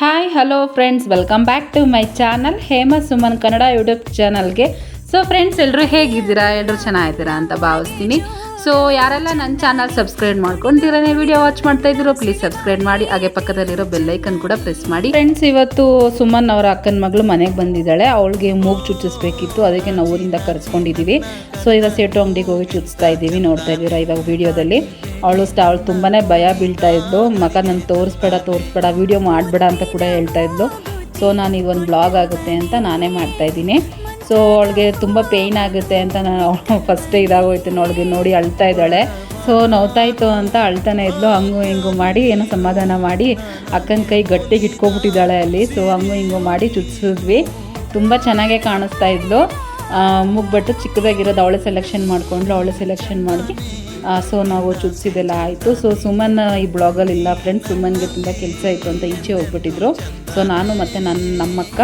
Hi hello friends welcome back to my channel Hema Suman Kannada YouTube ಚಾನಲ್ಗೆ so friends ಎಲ್ಲರೂ ಹೇಗಿದ್ದೀರಾ? ಎಲ್ಲರೂ ಚೆನ್ನಾಗಿದ್ದೀರಾ ಅಂತ ಭಾವಿಸ್ತೀನಿ. ಸೊ ಯಾರೆಲ್ಲ ನನ್ನ ಚಾನಲ್ ಸಬ್ಸ್ಕ್ರೈಬ್ ಮಾಡ್ಕೊಂತೀರನೇ ವಿಡಿಯೋ ವಾಚ್ ಮಾಡ್ತಾ ಇದ್ದೀರೋ ಪ್ಲೀಸ್ ಸಬ್ಸ್ಕ್ರೈಬ್ ಮಾಡಿ. ಹಾಗೆ ಪಕ್ಕದಲ್ಲಿರೋ ಬೆಲ್ಲೈಕನ್ ಕೂಡ ಪ್ರೆಸ್ ಮಾಡಿ. ಫ್ರೆಂಡ್ಸ್ ಇವತ್ತು ಸುಮನ್ ಅವರ ಅಕ್ಕನ ಮಗಳು ಮನೆಗೆ ಬಂದಿದ್ದಾಳೆ. ಅವಳಿಗೆ ಮೂಗು ಚುಚ್ಚಿಸ್ಬೇಕಿತ್ತು. ಅದಕ್ಕೆ ನಾವು ಊರಿಂದ ಕರೆಸ್ಕೊಂಡಿದ್ದೀವಿ ಸೊ ಈಗ ಸೇಟು ಅಂಗಡಿಗೆ ಹೋಗಿ ಚುಚ್ಚಿಸ್ತಾ ಇದ್ದೀವಿ. ನೋಡ್ತಾ ಇದ್ದೀರಾ ಇವಾಗ ವಿಡಿಯೋದಲ್ಲಿ ಅವಳು ಅವಳು ತುಂಬಾ ಭಯ ಬೀಳ್ತಾ ಇದ್ದು ಮಗ ನಾನು ತೋರಿಸ್ಬೇಡ ತೋರಿಸ್ಬೇಡ ವಿಡಿಯೋ ಮಾಡಬೇಡ ಅಂತ ಕೂಡ ಹೇಳ್ತಾ ಇದ್ಲು. ಸೊ ನಾನು ಈಗ ಒಂದು ಬ್ಲಾಗ್ ಆಗುತ್ತೆ ಅಂತ ನಾನೇ ಮಾಡ್ತಾ ಇದ್ದೀನಿ. ಸೊ ಅವಳಿಗೆ ತುಂಬ ಪೇಯ್ನ್ ಆಗುತ್ತೆ ಅಂತ ನಾನು ಫಸ್ಟೇ ಇದಾಗೋಯ್ತು ಅವಳಿಗೆ ನೋಡಿ ಅಳ್ತಾ ಇದ್ದಾಳೆ. ಸೊ ನೋವ್ತಾಯಿತ್ತು ಅಂತ ಅಳ್ತಾನೆ ಇದ್ಲು, ಹಂಗು ಹಿಂಗು ಮಾಡಿ ಏನೋ ಸಮಾಧಾನ ಮಾಡಿ ಅಕ್ಕನ ಕೈ ಗಟ್ಟಿಗೆ ಇಟ್ಕೊಬಿಟ್ಟಿದ್ದಾಳೆ ಅಲ್ಲಿ. ಸೊ ಹಂಗು ಹಿಂಗು ಮಾಡಿ ಚುಚ್ಚಿಸಿದ್ವಿ ತುಂಬ ಚೆನ್ನಾಗೇ ಕಾಣಿಸ್ತಾ ಇದ್ಲು. ಮುಗ್ಬಿಟ್ಟು ಚಿಕ್ಕದಾಗಿರೋದು ಅವಳೆ ಸೆಲೆಕ್ಷನ್ ಮಾಡಿಕೊಂಡ್ಲು ಅವಳೆ ಸೆಲೆಕ್ಷನ್ ಮಾಡಿ. ಸೊ ನಾವು ಚುಚ್ಸಿದೆಲ್ಲ ಆಯಿತು. ಸೊ ಸುಮನ್, ಈ ಬ್ಲಾಗಲ್ಲಿ ಇಲ್ಲ ಫ್ರೆಂಡ್ಸ್ ಸುಮನ್ಗೆ ತುಂಬ ಕೆಲಸ ಇತ್ತು ಅಂತ ಈಚೆ ಹೋಗ್ಬಿಟ್ಟಿದ್ರು. ಸೊ ನಾನು ಮತ್ತು ನನ್ನ ನಮ್ಮಕ್ಕ.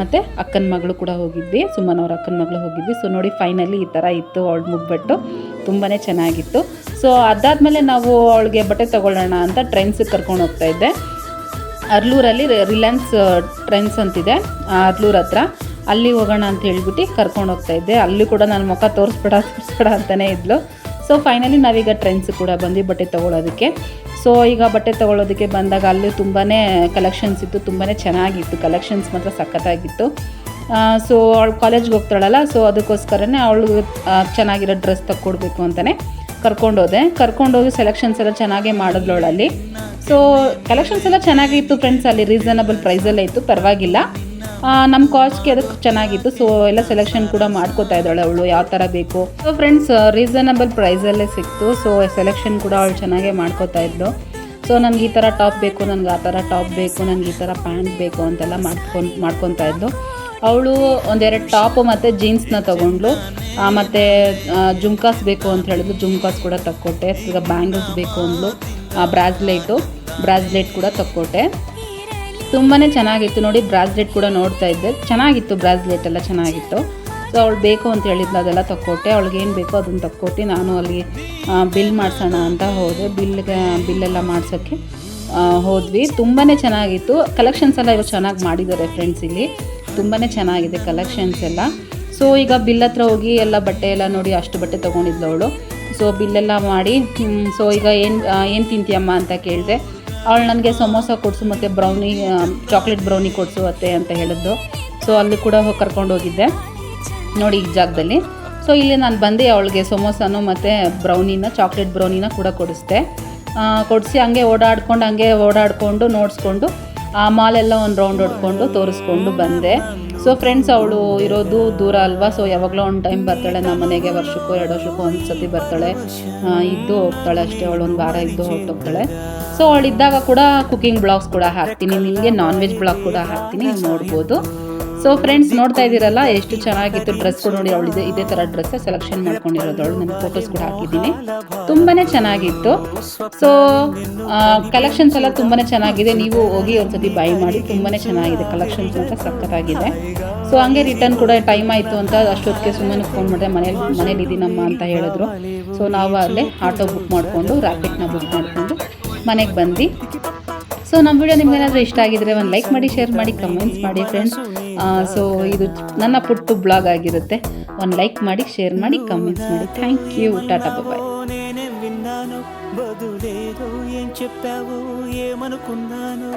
ಮತ್ತು ಅಕ್ಕನ ಮಗಳು ಕೂಡ ಹೋಗಿದ್ವಿ, ಸುಮನ್ ಅವ್ರ ಅಕ್ಕನ ಮಗಳು ಹೋಗಿದ್ವಿ. ಸೊ ನೋಡಿ ಫೈನಲಿ ಈ ಥರ ಇತ್ತು ಅವಳು ಮುಗ್ಬಿಟ್ಟು. ತುಂಬಾ ಚೆನ್ನಾಗಿತ್ತು. ಸೊ ಅದಾದಮೇಲೆ ನಾವು ಅವಳಿಗೆ ಬಟ್ಟೆ ತೊಗೊಳ್ಳೋಣ ಅಂತ ಟ್ರೆಂಡ್ಸಿಗೆ ಕರ್ಕೊಂಡು ಹೋಗ್ತಾ ಇದ್ದೆ. ಅರ್ಲೂರಲ್ಲಿ ರಿಲಯನ್ಸ್ ಟ್ರೆಂಡ್ಸ್ ಅಂತಿದೆ ಅರ್ಲೂರ್ ಹತ್ರ. ಅಲ್ಲಿ ಹೋಗೋಣ ಅಂತ ಹೇಳ್ಬಿಟ್ಟು ಕರ್ಕೊಂಡು ಹೋಗ್ತಾ ಇದ್ದೆ. ಅಲ್ಲಿ ಕೂಡ ನನ್ನ ಮುಖ ತೋರಿಸ್ಬೇಡ ತೋರಿಸ್ಬೇಡ ಅಂತಲೇ ಇದ್ಲು. ಸೊ ಫೈನಲಿ ನಾವೀಗ ಟ್ರೆಂಡ್ಸ್ ಕೂಡ ಬಂದು ಬಟ್ಟೆ ತೊಗೊಳೋದಕ್ಕೆ ಸೊ ಈಗ ಬಟ್ಟೆ ತೊಗೊಳೋದಕ್ಕೆ ಬಂದಾಗ ಅಲ್ಲಿ ತುಂಬಾ ಕಲೆಕ್ಷನ್ಸ್ ಇತ್ತು ತುಂಬಾ ಚೆನ್ನಾಗಿತ್ತು. ಕಲೆಕ್ಷನ್ಸ್ ಮಾತ್ರ ಸಖತ್ತಾಗಿತ್ತು. ಸೊ ಅವಳು ಕಾಲೇಜ್ಗೆ ಹೋಗ್ತಾಳಲ್ಲ ಸೊ ಅದಕ್ಕೋಸ್ಕರನೇ ಅವಳು ಚೆನ್ನಾಗಿರೋ ಡ್ರೆಸ್ ತಕ್ಕೊಡ್ಬೇಕು ಅಂತಲೇ ಕರ್ಕೊಂಡೋದೆ. ಕರ್ಕೊಂಡೋಗಿ ಸೆಲೆಕ್ಷನ್ಸ್ ಎಲ್ಲ ಚೆನ್ನಾಗೇ ಮಾಡಿದ್ಲು ಅವಳಲ್ಲಿ. ಸೊ ಕಲೆಕ್ಷನ್ಸ್ ಎಲ್ಲ ಚೆನ್ನಾಗಿತ್ತು ಫ್ರೆಂಡ್ಸ್ ಅಲ್ಲಿ ರೀಸನಬಲ್ ಪ್ರೈಸಲ್ಲೇ ಇತ್ತು, ಪರವಾಗಿಲ್ಲ. ನಮ್ಮ ಕಾಸ್ಟ್ಗೆ ಅದಕ್ಕೆ ಚೆನ್ನಾಗಿತ್ತು. ಸೊ ಎಲ್ಲ ಸೆಲೆಕ್ಷನ್ ಕೂಡ ಮಾಡ್ಕೋತಾ ಇದ್ದಾಳೆ ಅವಳು, ಯಾವ ಥರ ಬೇಕು. ಸೊ ಫ್ರೆಂಡ್ಸ್ ರೀಸನಬಲ್ ಪ್ರೈಸಲ್ಲೇ ಸಿಕ್ತು. ಸೊ ಸೆಲೆಕ್ಷನ್ ಕೂಡ ಅವಳು ಚೆನ್ನಾಗೆ ಮಾಡ್ಕೋತಾ ಇದ್ಲು. ಸೊ ನನಗೆ ಈ ಥರ ಟಾಪ್ ಬೇಕು ನನಗೆ ಆ ಥರ ಟಾಪ್ ಬೇಕು ನನಗೆ ಈ ಥರ ಪ್ಯಾಂಟ್ ಬೇಕು ಅಂತೆಲ್ಲ ಮಾಡ್ಕೊಂಡು, ಮಾಡ್ಕೊತಾ ಇದ್ಲು. ಅವಳು ಒಂದೆರಡು ಟಾಪು ಮತ್ತು ಜೀನ್ಸ್ನ ತೊಗೊಂಡ್ಳು. ಮತ್ತು ಜುಮ್ಕಾಸ್ ಬೇಕು ಅಂತ ಹೇಳಿದ್ಲು. ಜುಮ್ಕಾಸ್ ಕೂಡ ತಕ್ಕೊಟ್ಟೆ. ಈಗ ಬ್ಯಾಂಗಲ್ಸ್ ಬೇಕು ಅಂದ್ಲು. ಬ್ರಾಸ್ಲೆಟು. ಬ್ರಾಸ್ಲೆಟ್ ಕೂಡ ತಕ್ಕೊಟ್ಟೆ. ತುಂಬಾ ಚೆನ್ನಾಗಿತ್ತು ನೋಡಿ, ಬ್ರಾಸ್ಲೆಟ್ ಕೂಡ ನೋಡ್ತಾ ಇದ್ದೆ. ಚೆನ್ನಾಗಿತ್ತು ಬ್ರಾಸ್ಲೆಟ್ ಎಲ್ಲ, ಚೆನ್ನಾಗಿತ್ತು. ಸೊ ಅವಳು ಬೇಕು ಅಂತ ಹೇಳಿದ್ಲು, ಅದೆಲ್ಲ ತಕ್ಕೊಟ್ಟೆ. ಅವಳಿಗೆ ಏನು ಬೇಕೋ ಅದನ್ನು ತಕ್ಕೊಟ್ಟು ನಾನು ಅಲ್ಲಿ ಬಿಲ್ ಮಾಡಿಸೋಣ ಅಂತ ಹೋದೆ. ಬಿಲ್ಗೆ ಬಿಲ್ಲೆಲ್ಲ ಮಾಡ್ಸೋಕ್ಕೆ ಹೋದ್ವಿ. ತುಂಬಾ ಚೆನ್ನಾಗಿತ್ತು. ಕಲೆಕ್ಷನ್ಸ್ ಎಲ್ಲ ಇವಾಗ ಚೆನ್ನಾಗಿ ಮಾಡಿದ್ದಾರೆ ಫ್ರೆಂಡ್ಸ್ ಇಲ್ಲಿ. ತುಂಬಾ ಚೆನ್ನಾಗಿದೆ ಕಲೆಕ್ಷನ್ಸ್ ಎಲ್ಲ. ಸೊ ಈಗ ಬಿಲ್ ಹತ್ರ ಹೋಗಿ ಎಲ್ಲ ಬಟ್ಟೆ ಎಲ್ಲ ನೋಡಿ, ಅಷ್ಟು ಬಟ್ಟೆ ತೊಗೊಂಡಿದ್ಲು ಅವಳು. ಸೊ ಬಿಲ್ಲೆಲ್ಲ ಮಾಡಿ ಸೊ ಈಗ ಏನು ಏನು ತಿಂತೀಯಮ್ಮ ಅಂತ ಕೇಳಿದೆ ಅವಳು ನನಗೆ ಸಮೋಸ ಕೊಡಿಸು ಮತ್ತು ಬ್ರೌನಿ ಚಾಕ್ಲೇಟ್ ಬ್ರೌನಿ ಕೊಡಿಸು ಅತ್ತೆ ಅಂತ ಹೇಳಿದ್ದು. ಸೊ ಅಲ್ಲಿ ಕೂಡ ಕರ್ಕೊಂಡು ಹೋಗಿದ್ದೆ. ನೋಡಿ ಈ ಜಾಗದಲ್ಲಿ. ಸೊ ಇಲ್ಲಿ ನಾನು ಬಂದು ಅವಳಿಗೆ ಸಮೋಸನು ಮತ್ತು ಬ್ರೌನಿನ ಚಾಕ್ಲೇಟ್ ಬ್ರೌನಿನ ಕೂಡ ಕೊಡಿಸ್ದೆ. ಕೊಡಿಸಿ ಹಂಗೆ ಓಡಾಡ್ಕೊಂಡು, ಹಂಗೆ ಓಡಾಡಿಕೊಂಡು, ನೋಡಿಸ್ಕೊಂಡು ಆ ಮಾಲೆಲ್ಲ ಒಂದು ರೌಂಡ್ ಹೊಡ್ಕೊಂಡು ತೋರಿಸ್ಕೊಂಡು ಬಂದೆ. ಸೊ ಫ್ರೆಂಡ್ಸ್ ಅವಳು ಇರೋದು ದೂರ ಅಲ್ವಾ? ಸೊ ಯಾವಾಗಲೂ ಒಂದು ಟೈಮ್ ಬರ್ತಾಳೆ ನಮ್ಮ ಮನೆಗೆ, ವರ್ಷಕ್ಕೂ, ಎರಡು ವರ್ಷಕ್ಕೂ ಒಂದು ಸತಿ ಬರ್ತಾಳೆ ಇದ್ದು ಹೋಗ್ತಾಳೆ ಅಷ್ಟೇ, ಅವಳು ಒಂದು ವಾರ ಇದ್ದು ಹೊರಟೋಗ್ತಾಳೆ. ಸೊ ಅವಳಿದ್ದಾಗ ಕೂಡ ಕುಕಿಂಗ್ ಬ್ಲಾಗ್ಸ್ ಕೂಡ ಹಾಕ್ತೀನಿ. ನಿಮಗೆ ನಾನ್ ವೆಜ್ ಬ್ಲಾಗ್ ಕೂಡ ಹಾಕ್ತೀನಿ ನೋಡ್ಬೋದು. ಸೊ ಫ್ರೆಂಡ್ಸ್ ನೋಡ್ತಾ ಇದ್ದೀರಲ್ಲ, ಎಷ್ಟು ಚೆನ್ನಾಗಿತ್ತು ಡ್ರೆಸ್ ಕೂಡ ನೋಡಿ ಅವಳು ಇದೇ ಥರ ಡ್ರೆಸ್ ಸೆಲೆಕ್ಷನ್ ಮಾಡ್ಕೊಂಡಿರೋದು ಅವಳು ನನ್ನ ಫೋಟೋಸ್ ಕೂಡ ಹಾಕಿದ್ದೀನಿ. ತುಂಬಾ ಚೆನ್ನಾಗಿತ್ತು. ಸೊ ಕಲೆಕ್ಷನ್ಸ್ ಎಲ್ಲ ತುಂಬಾ ಚೆನ್ನಾಗಿದೆ. ನೀವು ಹೋಗಿ ಒಂದ್ಸತಿ ಬೈ ಮಾಡಿ ತುಂಬಾ ಚೆನ್ನಾಗಿದೆ. ಕಲೆಕ್ಷನ್ಸ್ ಅಂತ ಸಖತ್ತಾಗಿದೆ. ಸೊ ಹಂಗೆ ರಿಟರ್ನ್ ಕೂಡ ಟೈಮ್ ಆಯಿತು ಅಂತ ಅಷ್ಟೊತ್ತಿಗೆ ಸುಮ್ಮನೆ ಫೋನ್ ಮಾಡಿದೆ. ಮನೇಲಿ ಮನೇಲಿ ಇದ್ದೀನಮ್ಮ ಅಂತ ಹೇಳಿದ್ರು. ಸೊ ನಾವು ಅಲ್ಲೇ ಆಟೋ ಬುಕ್ ಮಾಡಿಕೊಂಡು ರ್ಯಾಪಿಡ್ನ ಬುಕ್ ಮಾಡಿಕೊಂಡು ಮನೆಗೆ ಬಂದು ಸೊ ನಮ್ಮ ವಿಡಿಯೋ ನಿಮಗೇನಾದರೂ ಇಷ್ಟ ಆಗಿದ್ರೆ ಒಂದು ಲೈಕ್ ಮಾಡಿ ಶೇರ್ ಮಾಡಿ ಕಮೆಂಟ್ಸ್ ಮಾಡಿ ಫ್ರೆಂಡ್ಸ್ ಸೊ ಇದು ನನ್ನ ಪುಟ್ಟು ಬ್ಲಾಗ್ ಆಗಿರುತ್ತೆ ಒಂದು ಲೈಕ್ ಮಾಡಿ ಶೇರ್ ಮಾಡಿ ಕಮೆಂಟ್ಸ್ ಮಾಡಿ ಥ್ಯಾಂಕ್ ಯು ಟಾಟಾ ಬಾಯ್ నేనే విన్నాను బదులేదో ఏం చెప్పావు ఏమనుకున్నాను